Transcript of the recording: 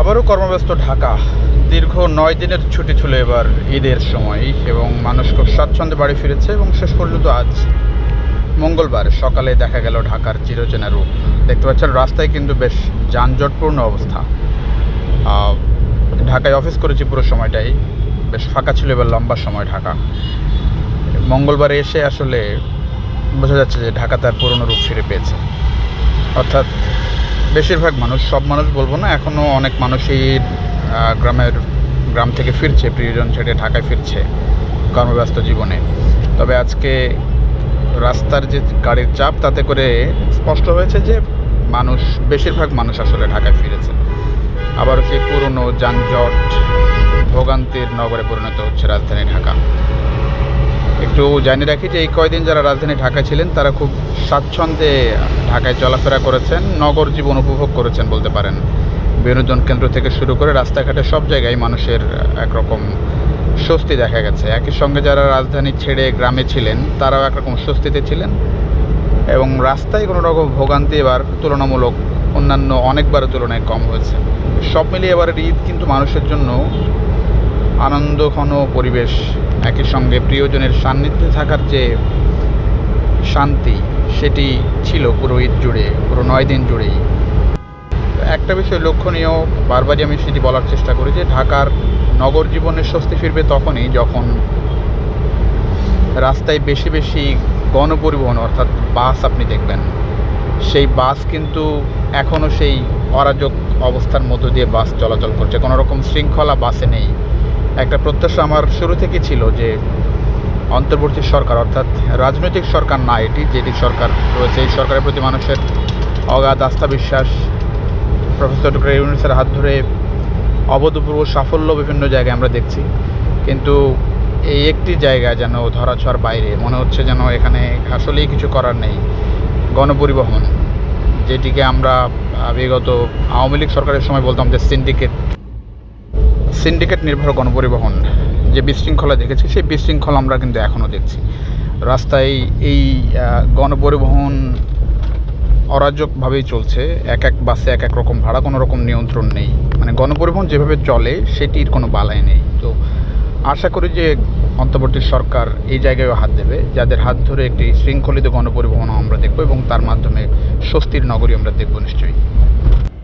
আবারও কর্মব্যস্ত ঢাকা। দীর্ঘ নয় দিনের ছুটি ছিল এবার ঈদের সময় এবং মানুষ খুব স্বাচ্ছন্দ্যে বাড়ি ফিরেছে এবং শেষ পর্যন্ত আজ মঙ্গলবার সকালে দেখা গেল ঢাকার চিরচেনা রূপ। দেখতে পাচ্ছেন, রাস্তায় কিন্তু বেশ যানজটপূর্ণ অবস্থা। ঢাকায় অফিস করেছি পুরো সময়টাই। বেশ ফাঁকা ছিল এবার লম্বা সময় ঢাকা। মঙ্গলবারে এসে আসলে বোঝা যাচ্ছে যে ঢাকা তার পুরনো রূপ ফিরে পেয়েছে। অর্থাৎ বেশিরভাগ মানুষ, সব মানুষ বলব না এখনও অনেক মানুষই গ্রামের, গ্রাম থেকে ফিরছে, প্রিয়জন ছেড়ে ঢাকায় ফিরছে কর্মব্যস্ত জীবনে। তবে আজকে রাস্তার যে গাড়ির চাপ, তাতে করে স্পষ্ট হয়েছে যে মানুষ, বেশিরভাগ মানুষ আসলে ঢাকায় ফিরেছে। আবার সেই পুরনো যানজট ভোগান্তির নগরে পরিণত হচ্ছে রাজধানী ঢাকা। একটু জানিয়ে রাখি যে এই কয়দিন যারা রাজধানী ঢাকায় ছিলেন, তারা খুব স্বাচ্ছন্দ্যে ঢাকায় চলাফেরা করেছেন, নগর জীবন উপভোগ করেছেন বলতে পারেন। বিনোদন কেন্দ্র থেকে শুরু করে রাস্তাঘাটে সব জায়গায় মানুষের একরকম স্বস্তি দেখা গেছে। একই সঙ্গে যারা রাজধানী ছেড়ে গ্রামে ছিলেন, তারাও একরকম স্বস্তিতে ছিলেন এবং রাস্তায় কোনো রকম ভোগান্তি এবার তুলনামূলক অন্যান্য অনেকবারের তুলনায় কম হয়েছে। সব মিলিয়ে এবারের ঈদ কিন্তু মানুষের জন্য আনন্দঘন পরিবেশ একই সঙ্গে প্রিয়জনের সান্নিধ্যে থাকার যে শান্তি, সেটি ছিল পুরো ঈদ জুড়ে, পুরো নয় দিন জুড়েই। একটা বিষয় লক্ষণীয় বারবারই আমি সেটি বলার চেষ্টা করি যে, ঢাকার নগর জীবনের স্বস্তি ফিরবে তখনই যখন রাস্তায় বেশি বেশি গণপরিবহন, অর্থাৎ বাস আপনি দেখবেন। সেই বাস কিন্তু এখনও সেই অরাজক অবস্থার মধ্য দিয়ে বাস চলাচল করছে। কোনো রকম শৃঙ্খলা বাসে নেই। একটা প্রত্যাশা আমার শুরু থেকে ছিল যে অন্তর্বর্তী সরকার, অর্থাৎ রাজনৈতিক সরকার না, এটি যেটি সরকার রয়েছে, এই সরকারের প্রতি মানুষের অগাধ আস্থা বিশ্বাস প্রফেসর ডক্টর ইউনুসের হাত ধরে অভূতপূর্ব সাফল্য বিভিন্ন জায়গায় আমরা দেখছি। কিন্তু এই একটি জায়গা যেন ধরাছোঁয়ার বাইরে মনে হচ্ছে যেন এখানে আসলেই কিছু করার নেই। গণপরিবহন, যেটিকে আমরা বিগত আওয়ামী লীগ সরকারের সময় বলতাম যে সিন্ডিকেট সিন্ডিকেট নির্ভর গণপরিবহন যে বিশৃঙ্খলা দেখেছি, সেই বিশৃঙ্খলা আমরা কিন্তু এখনও দেখছি। রাস্তায় এই গণপরিবহন অরাজকভাবেই চলছে। এক এক বাসে এক এক রকম ভাড়া, কোনো রকম নিয়ন্ত্রণ নেই। মানে গণপরিবহন যেভাবে চলে, সেটির কোনো বালাই নেই। তো আশা করি যে অন্তর্বর্তী সরকার এই জায়গায়ও হাত দেবে, যাদের হাত ধরে একটি শৃঙ্খলিত গণপরিবহন আমরা দেখব এবং তার মাধ্যমে স্বস্তির নগরী আমরা দেখব নিশ্চয়ই।